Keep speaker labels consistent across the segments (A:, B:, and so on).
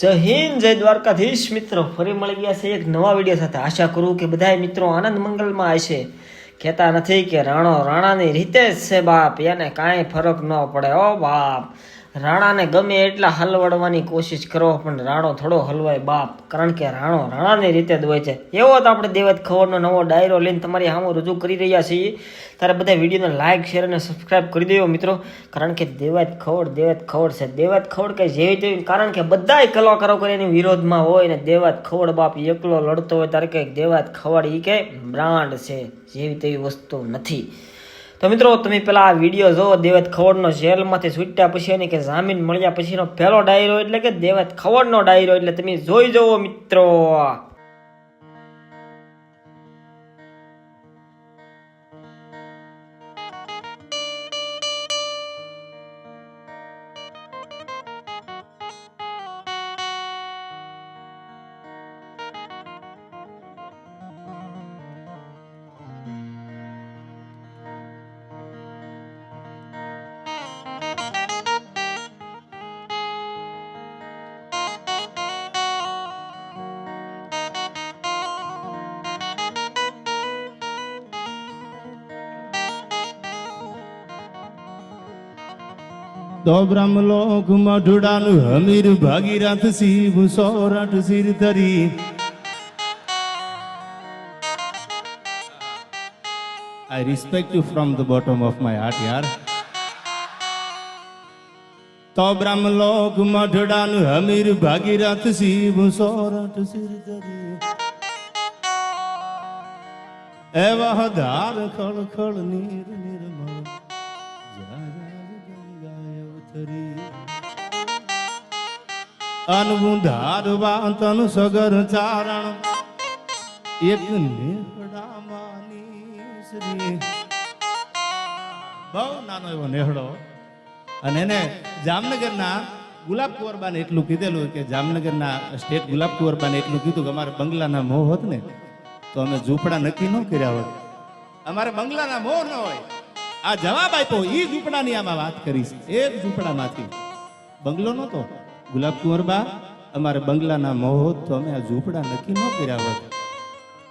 A: જય હિન્દ, જય દ્વારકાધીશ. મિત્રો, ફરી મળી ગયા છે એક નવા વીડિયો સાથે. આશા કરું કે બધા મિત્રો આનંદ મંગલમાં હશે. કહેતા નથી કે રાણો રાણાની રીતે જ છે બાપ, એને કાંઈ ફરક ન પડે. ઓ બાપ. રાણાને ગમે એટલા હલવડવાની કોશિશ કરો, પણ રાણો થોડો હલવાય બાપ. કારણ કે રાણો રાણાની રીતે જ છે. એવો તો આપણે દેવત ખવડનો નવો ડાયરો લઈને તમારી સામે રજૂ કરી રહ્યા છીએ. ત્યારે બધા વિડીયોને લાઇક શેર અને સબસ્ક્રાઇબ કરી દેવો મિત્રો. કારણ કે દેવત ખવડ દેવત ખવડ છે. દેવત ખવડ કંઈ જેવી તેવી કારણ કે બધાય કલાકારો કરે એની વિરોધમાં હોય ને દેવત ખવડ બાપ એકલો લડતો હોય, ત્યારે કંઈક દેવત ખવડ એ કે બ્રાન્ડ છે. જેવી તેવી વસ્તુ નથી. તો મિત્રો, તમે પેલા આ વીડિયો જો દેવત ખવડનો જેલમાંથી છૂટ્યા પછી એની કે જામીન મળ્યા પછીનો પહેલો ડાયરો એટલે કે દેવત ખવડનો ડાયરો એટલે તમે જોઈ જુઓ મિત્રો.
B: તો બ્રહ્મલોક મઢડાનું હમીર ભાગીરથ શિવ સોરઠ શિર ધરી. I respect you from the bottom of my heart, યાર તો બ્રહ્મલોક મઢડાનું હમીર ભાગીરથ શિવ સોરઠ શિર ધરી. એવા ધાર ખળ ખળ નીર નિર્મળ અવતરી અનબુંધાર વાંતન સગર ચારણ. એક નેહડામાંની શ્રી બહુ નાનો એવો નેહડો. અને એને જામનગરના ગુલાબ કુંવરબાને એટલું કીધેલું કે જામનગરના સ્ટેટ ગુલાબ કુંવરબાને એટલું કીધું કે અમારે બંગલાના મોહ હોત ને, તો અમે ઝૂંપડા નક્કી ન કર્યા હોત. અમારે બંગલાના મોહ ન હોય. આ જવાબ આપ્યો એ ઝૂંપડાની આમાં વાત કરીશ. એક ઝૂંપડામાંથી. બંગલો નહોતો. ગુલાબ કુંવરબા અમારે બંગલાના મોહ તો અમે આ ઝૂંપડા નક્કી ન કર્યા હોત.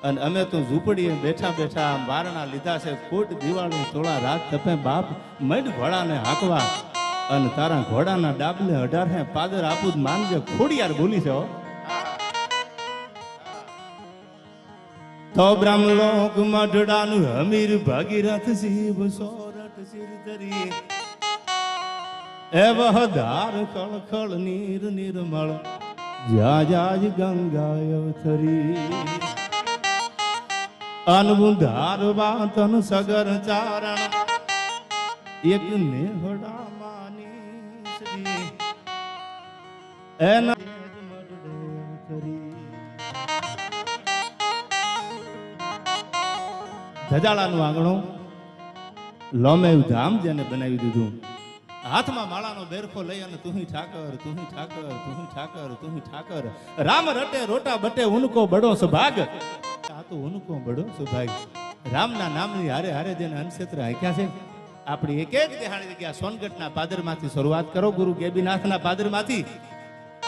B: અને અમે તો ઝૂંપડીએ બેઠા બેઠા આમ વારણા લીધા છે ફૂટ દિવાળી થોડા રાત તપે બાપ મઢ ઘોડાને હાંકવા. અને તારા ઘોડાના ડાબલે અઢાર હે પાદર આપું જ માનજે, ખોડિયાર બોલી છે. તો બ્રહ્મલોક મઢડાનું હમીર ભગીરથ શિવ સોરઠ સિર ધરી એ વહદાર ખળ ખળ નીર નિર્મળ જા જાજ ગંગા અવથરી. અનબુંધાર વાતન સગર ચારણ, એક નેહડા માની એના ધજાળાનું આંગણું લોમેવ ધામ જેને બનાવી દીધું. હાથમાં માળાનો બેરખો લઈ અને તું ઠાકર તું ઠાકર તું ઠાકર તું ઠાકર. રામ રટે, રોટા બટે, ઉનકો બડો સુભાગ. આ તો ઉનકો બડો સુભાગ. રામના નામની હારે હારે જેને અનક્ષેત્ર હાંક્યા છે, આપણી એક એક દેહાણી જગ્યા સોનગઢના પાદરમાંથી શરૂઆત કરો, ગુરુ ગેબીનાથના પાદરમાંથી.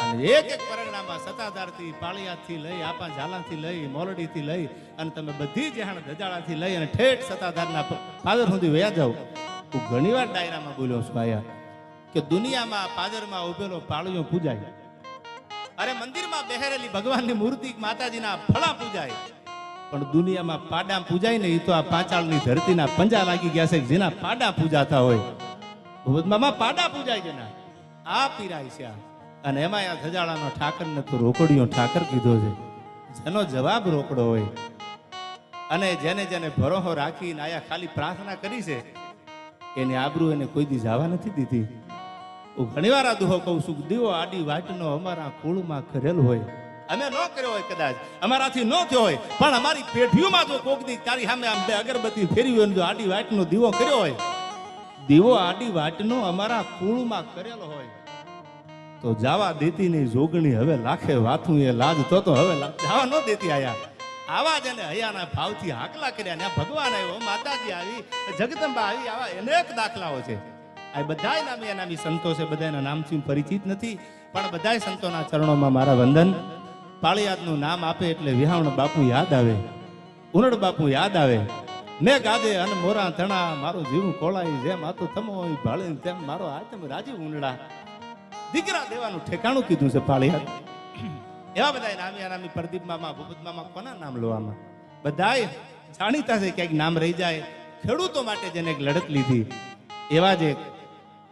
B: અને એક એક પરગણામાં સતાધારથી પાળિયાથી લઈ, આપા ઝાલાથી લઈ, મોલડીથી લઈ અને તમે બધી જહાણ ધજાળાથી લઈ અને ઠેઠ સત્તાધારના પાદર સુધી વયા જાઓ. હું ઘણીવાર ડાયરામાં બોલ્યો છું આયા કે દુનિયામાં પાદરમાં ઉભેલો પાળીઓ પૂજાય. અરે મંદિરમાં બેહેરેલી ભગવાનની મૂર્તિ માતાજીના ફળા પૂજાય. પણ દુનિયામાં પાડા પૂજાય ને એ તો આ પાંચાળની ધરતીના પંજા લાગી ગયા છે, જેના પાડા પૂજાતા હોય. ભૂતમાં પાડા પૂજાય છે ના. આ પીરાય છે અને એમાં આ ધજાળાનો ઠાકરને તો રોકડીયો ઠાકર કીધો છે. જેનો જવાબ રોકડો હોય. અને જેને જેને ભરોહો રાખીને આયા ખાલી પ્રાર્થના કરી છે, એને આબરૂ એને કોઈ દી જવા નથી દીધી. હું ઘણીવાર આ દુહો કહું છું દીવો આડી વાટનો અમારા કુળમાં કરેલ હોય. અમે ન કર્યો હોય કદાચ. અમારાથી ન થયો હોય. પણ અમારી પેઢીઓમાં જો કોક દી તારી સામે આમ બે અગરબત્તી ફેરવી હોય જો આડી વાટનો દીવો કર્યો હોય, દીવો આડી વાટનો અમારા કુળમાં કરેલો હોય, તો જાવા દેતી ની જોગણી. હવે લાખે વાથું એ લાજ તો હવે જવા ન દેતી આયા. આવા જ એને હૈયાના ભાવથી હાકલા કર્યા ને ભગવાન આવ્યો, માતાજી આવી, જગદંબા આવી, આવા અનેક દાખલાઓ છે. આ બધાય નામી નામી સંતો છે બધાના નામથી પરિચિત નથી, પણ બધાય સંતોના ચરણોમાં મારા વંદન. પાળિયાદનું નામ આપે એટલે વિહાવણ બાપુ યાદ આવે, ઉનડ બાપુ યાદ આવે. મેં ગાદે અને મોરા ધણા, મારું જીવું કોળાઈ જેમ આ તો થમો ભાળે તેમ મારો આતમ રાજીવ ઉનડા. દીકરા દેવાનું ઠેકાણું કીધું છે પાળિયાદ. એવા બધા નામી અનામી પ્રદીપ મામા, ભૂપત મામા, કોના નામ લો આમાં બધાય જાણીતા છે ક્યાંક નામ રહી જાય. ખેડૂતો માટે જેને એક લડત લીધી. એવા જ એક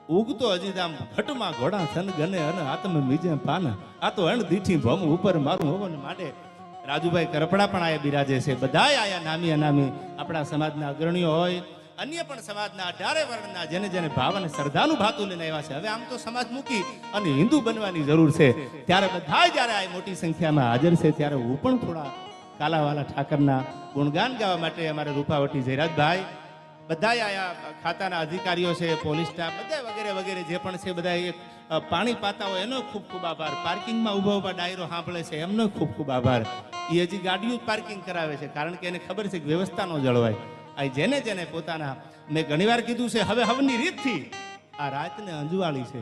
B: ઉગતો અજીદામ ઘટમાં ઘોડા સન ગને અને આત્મ મીજે પાન. આ તો અણ દીઠી ભમ ઉપર મારું હોવન માટે રાજુભાઈ કરપડા પણ આયા બિરાજે છે. બધાય આયા નામી અનામી આપણા સમાજના અગ્રણીઓ હોય અન્ય પણ સમાજના અઢારે વર્ણના જેને જેને ભાવ અને શ્રદ્ધાનું ભાતું લઈને આવ્યા છે. હવે આમ તો સમાજ મૂકી અને હિન્દુ બનવાની જરૂર છે. ત્યારે બધા જ્યારે આ મોટી સંખ્યામાં હાજર છે, ત્યારે હું પણ થોડા કાલાવાલા ઠાકરના ગુણગાન ગાવા માટે અમારે રૂપાવટી જયરાજભાઈ, બધાય આયા ખાતાના અધિકારીઓ છે, પોલીસ સ્ટાફ બધા વગેરે વગેરે જે પણ છે બધા એક પાણી પાતા હોય એનો ખૂબ ખૂબ આભાર. પાર્કિંગમાં ઊભા ઊભા ડાયરો સાંભળે છે, એમનો ખૂબ ખૂબ આભાર. એ હજી ગાડીઓ પાર્કિંગ કરાવે છે, કારણ કે એને ખબર છે કે વ્યવસ્થા ન જળવાય. આ જેને જેને પોતાના, મેં ઘણીવાર કીધું છે, હવે હવની રીતથી. આ રાતને અંજવાળી છે.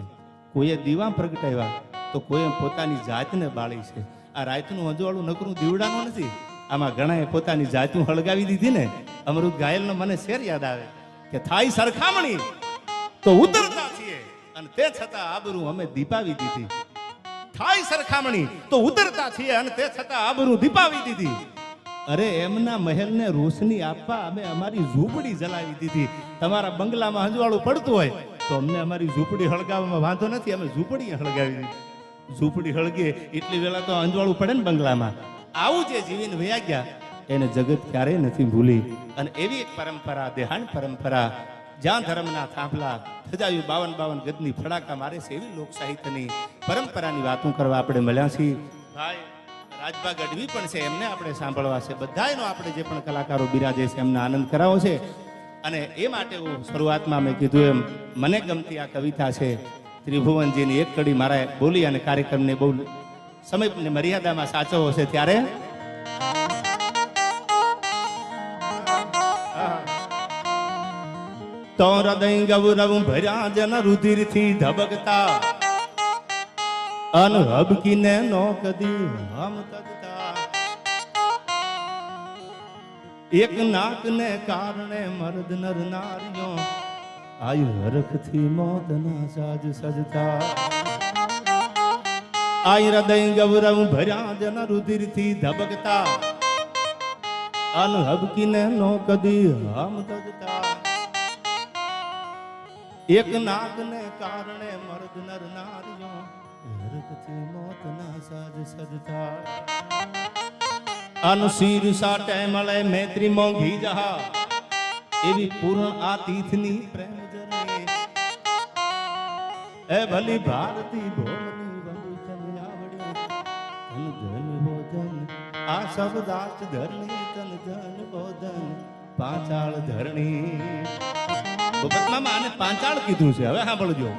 B: કોઈએ દીવા પ્રગટાવ્યા, તો કોઈએ પોતાની જાતને બાળી છે. આ રાતનું અંજવાળું નકરું દીવડાનું નથી. આમાં ઘણાએ પોતાની જાતું હળગાવી દીધી ને. અમૃત ઘાયલનો મને શેર યાદ આવે કે થાય સરખામણી, તો ઉતરતા છીએ. અને તે છતાં આબરૂ અમે દીપાવી દીધી. થાય સરખામણી, તો ઉતરતા છીએ. અને તે છતાં આબરૂ દીપાવી દીધી. અરે, એમના મહેલને રોશની આપવા અમે અમારી ઝૂંપડી જલાવી દીધી. તમારા બંગલામાં હંજવાળું પડતું હોય તો અમને અમારી ઝૂંપડી હળગાવવામાં વાંધો નથી, અમે ઝૂંપડી હળગાવી દીધી. ઝૂંપડી હળગે, એટલી વેલા તો અંજવાળું પડે ને બંગલામાં. આવું જે જીવીને વયા ગયા, એને જગત ક્યારેય નથી ભૂલી. અને એવી એક પરંપરા દેહાણ પરંપરા, જ્યાં ધર્મના થાંભલા થજાયું બાવન બાવન ગદની ફડાકા મારે છે એવી લોક સાહિત્યની પરંપરાની વાતો કરવા આપણે મળ્યા છીએ. ભાઈ રાજભા ગઢવી પણ છે, એમને આપણે સાંભળવા છે. બધાયનો આપણે જે પણ કલાકારો બિરાજે છે, એમને આનંદ કરાવો છે. અને એ માટે હું શરૂઆતમાં મેં કીધું એમ, મને ગમતી આ કવિતા છે, ત્રિભુવનજીની એક કડી મારા બોલી અને કાર્યક્રમને બહુ સમય મર્યાદામાં સાચવવો છે ત્યારે? તો હૃદય ગૌરવ ભર્યા જન રુધિરથી ધબકતા અન હબકીને નો કદી હમ તકતા. એક નાકને કારણે મર્દ નર નારીઓ, આયુ હરખથી મોતના સાજ સજતા. આય હૃદય ગૌરવ ભર્યા જન રુધિરથી ધબકતા. અન હબકીને નો કદી હમ તકતા. એક નાગને કારણે મર્દ નર નારીઓ હરકથી મોતના સાજ સજતા અનુશીર સાટે મળે મૈત્રી મોંઘી જહા. એવી પૂર્ણ આ તીર્થની પ્રેમ જર્ની એ ભલી ભારતી ભોમની વંદુ તને આવડે તન ધન ભોજન, આ શબ્દાચ ધરણી, તન ધન ભોજન, પાંચાળ ધરણી. ભૂપતમામા આને પાંચાળ કીધું છે, હવે સાંભળજો.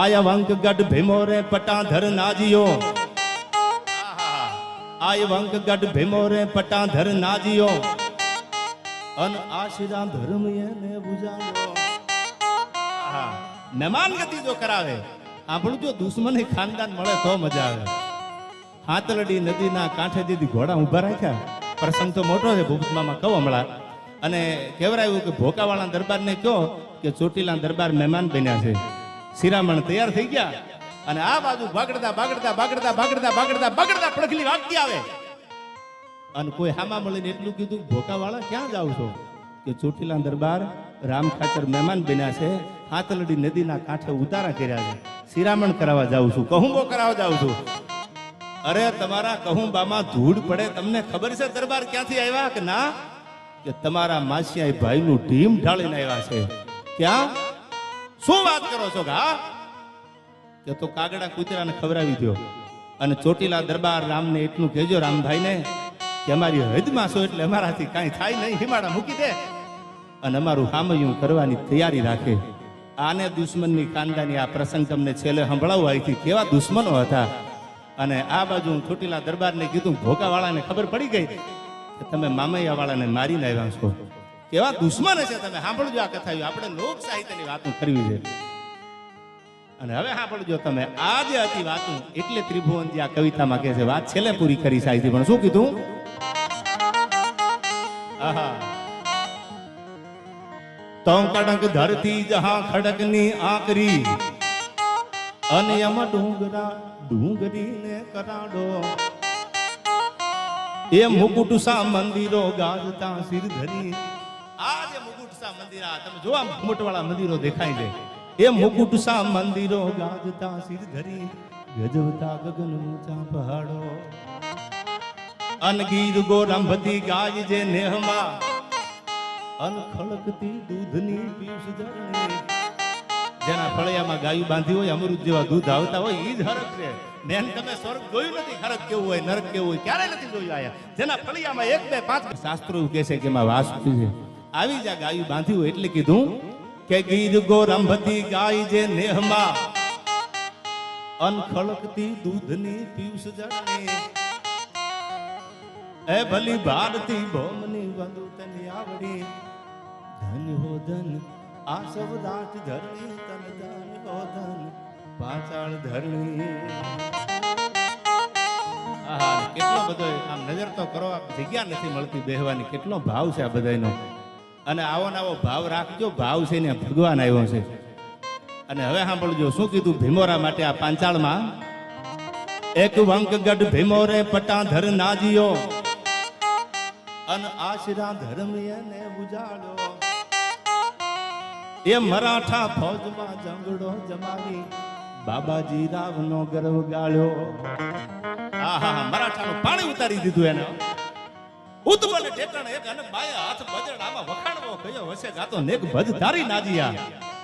B: આયા વંક ગઢ ભીમો રે પટાધર નાજીઓ. આહા. આય વંક ગઢ ભીમો રે પટાધર નાજીઓ. અન આશિરા ધર્મ એને બુજાયો મહેમાન ગતિ જો કરાવે આપણું જો દુશ્મન ખાનદાન મળે તો મજા આવે. હાતલડી નદીના કાંઠે દીધી ઘોડા ઊભા રાખ્યા પ્રસંગ તો મોટો છે ભૂપતમામાં કહો હમણાં. અને કહેવરાયું કે ભોકાવાળા દરબારને કહો કે ચોટીલા દરબાર મહેમાન બન્યા છે. શિરામણ તૈયાર થઈ ગયા અને આ બાજુ ભાગડતા બાગડતા બાગડતા ભાગડતા ભાગડતા ભાગડતા પડખલી વાગતી આવે. અને કોઈ હામા મળીને એટલું કીધું, ભોકાવાળા, ક્યાં જાવ છો? કે ચોટીલા દરબાર રામ ખાચર મહેમાન બન્યા છે, હાથલડી નદીના કાંઠે ઉતારા કર્યા છે. શિરામણ કરાવવા જાઉં છું, કહુંબો કરાવવા જાઉં છું. અરે, તમારા કહુંબામાં ધૂળ પડે, તમને ખબર છે દરબાર ક્યાંથી આવ્યા કે ના? કે તમારા માસિયા ભાઈનું ઢીમ ઢાળીને આવ્યા છે. ક્યાં? શું વાત કરો છો, ગા? કે તો કાગડા કૂતરાને ખવડાવી દો અને ચોટીલા દરબાર રામને એટલું કહેજો રામભાઈને કે અમારી હદમાં છો એટલે અમારાથી કાંઈ થાય નહીં, હિમાડા મૂકી દે. અને અમારું હામયું કરવાની તૈયારી રાખે. આને દુશ્મનની કાંદાની આ પ્રસંગ તમને છેલ્લે સંભળાવું, અહીંથી કેવા દુશ્મનો હતા. અને આ બાજુ હું ચોટીલા દરબારને કીધું ભોકાવાળાને ખબર પડી ગઈ કે તમે મામૈયાવાળાને મારીને આવ્યા છો. કેવા દુશ્મન છે તમે? સાંભળજો આ કથા આપણે લોક સાહિત્યની વાતો કરવી છે અને હવે સાંભળજો તમે. આ જે હતી વાતો એટલે ત્રિભુવન આ કવિતામાં કહે છે, વાત છેલ્લે પૂરી કરી સાહિત્ય. પણ શું કીધું? તો કડક ધરતી જહા ખડકની આકરી, અને એમાં ડુંગરા ને કરાડો. એ મુકુટ સા મંદિરો ગાજતા સિર ધરી આ જે મુકુટ સા મંદિર આ તમે જો મુકુટવાળા મંદિરો દેખાય છે. એ મુકુટ મંદિરો ગાજતા સિર ધરી ગજવતા ગગન ઊંચા પહાડો. અનગીર ગોરંભતી ગાય જે નેહમાં અન દૂધની પીસ જરણી જેના ફળિયામાં ગાયું બાંધી હોય અમૃત જેવા દૂધ આવતા હોય ઈ જ હરખ છે. બેન તમે સ્વર્ગ જોયું નથી હરક કેવું હોય નરક કેવું હોય ક્યારે નથી જોયું આયા. જેના ફળિયામાં એક બે પાંચ શાસ્ત્રો કહે છે કે એમાં વાસ છે. આવી જા ગાયું બાંધ્યું એટલે કીધું કે ગીર ગોરંભતી ગાય જે નેહમાં અનખળકતી દૂધની પીસ જરણી એ ભલી ભારતી ભોમની વંદુ તને આવડી. ધન હો ધન, આ સૌ રાત ધરણી, તન ધન હો ધન, પાછળ ધરણી. કેટલો બધો આમ નજર તો કરો જગ્યા નથી મળતી બેહવાની. કેટલો ભાવ છે આ બધાનો અને આવો ને આવો ભાવ રાખજો. ભાવ છે ને ભગવાન આવ્યો છે. અને હવે સાંભળજો, શું કીધું ભીમોરા માટે આ પાંચાળમાં? એક વંકગઢ ભીમોરે પટાધર નાજીઓ અને આશરા ધર્મ એને ઉજાડો એ મરાઠા ફોજમાં જંગડો જમાવી, બાબાજી રાવનો ગર્વ ગાળ્યો. આહા, મરાઠાનું પાણી ઉતારી દીધું એને. ઉત્પન્ન ઠેકાણ એક અને બાયા હાથ બજડ વખાણવો કયો હશે ગાતો નેક ભજ ધારી નાજીયા.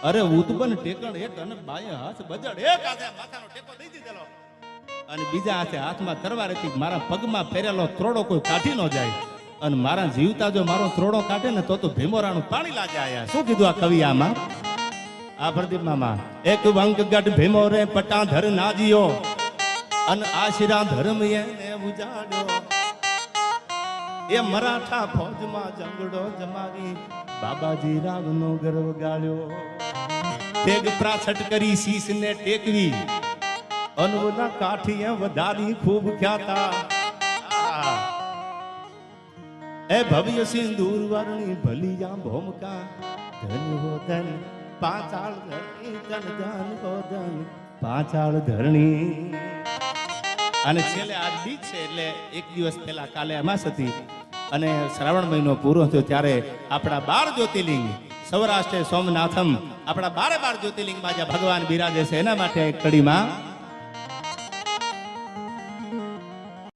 B: અરે ઉત્પન્ન ટેકણ એક અને બાય હાથ બજડ. એક હાથે માથાનો ટેકો દઈ દીધેલો. અને બીજા હાથે હાથમાં તરવાર હતી મારા પગમાં પહેરેલો ત્રોડો કોઈ કાઢી ન જાય. અને મારા જીવતા જો મારો ત્રોડો કાઢે ને તો તો ભીમોરાનું પાણી લાગે આયા. શું કીધું આ કવિ આમાં? આ પ્રદીપ મામા, એક વંકગઢ ભીમોરે પટાધર નાજીઓ અને આશીરા ધર્મ એને ઉજાડ્યો. એ મરાઠા ફોજમાં જંગડો જમાવી બાબાજી રાવનો ગર્વ ગાળ્યો. તેગ પ્રાછટ કરી શીશને ટેકવી. અનવના કાઠીએ વધારી ખૂબ ખ્યાતા. એ ભવ્ય સિંદૂર વર્ણી ભલિયા ભોમકા. ધન હો ધન, પાચાળ ધરણી, ધન ધન હો ધન, પાચાળ ધરણી. અને છેલ્લે આજ બીજ છે એટલે એક દિવસ પહેલા કાલે અમાસ હતી અને શ્રાવણ મહિનો પૂરો થયો ત્યારે આપણા બાર જ્યોતિર્લિંગ સૌરાષ્ટ્ર સોમનાથમ આપણા બારે બાર જ્યોતિર્લિંગમાં જે ભગવાન બિરાજે છે. એના માટે એક કડીમાં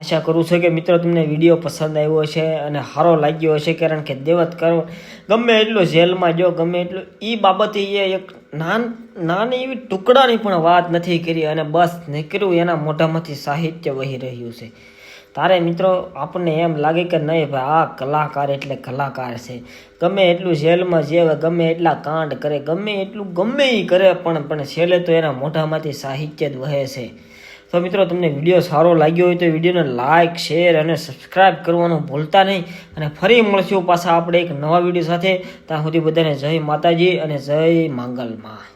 A: આશા કરું છું કે મિત્રો તમને વીડિયો પસંદ આવ્યો છે અને સારો લાગ્યો હશે કારણ કે દેવત કરો ગમે એટલો જેલમાં જો ગમે એટલું એ બાબતે એ એક નાન, નાની એવી ટુકડાની પણ વાત નથી કરી અને બસ નીકળ્યું એના મોઢામાંથી સાહિત્ય વહી રહ્યું છે. તારે મિત્રો આપણને એમ લાગે કે નહીં, ભાઈ, આ કલાકાર એટલે કલાકાર છે. ગમે એટલું જેલમાં જેવે, ગમે એટલા કાંડ કરે, ગમે એટલું ગમે એ કરે, પણ પણ છેલ્લે તો એના મોઢામાંથી સાહિત્ય જ વહે છે. તો મિત્રો, તમને વીડિયો સારો લાગ્યો હોય તો વિડીયોને લાઇક શેર અને સબસ્ક્રાઇબ કરવાનું ભૂલતા નહીં. અને ફરી મળશું પાછા આપણે એક નવા વીડિયો સાથે. ત્યાં સુધી બધાને જય માતાજી અને જય માંગલમાં.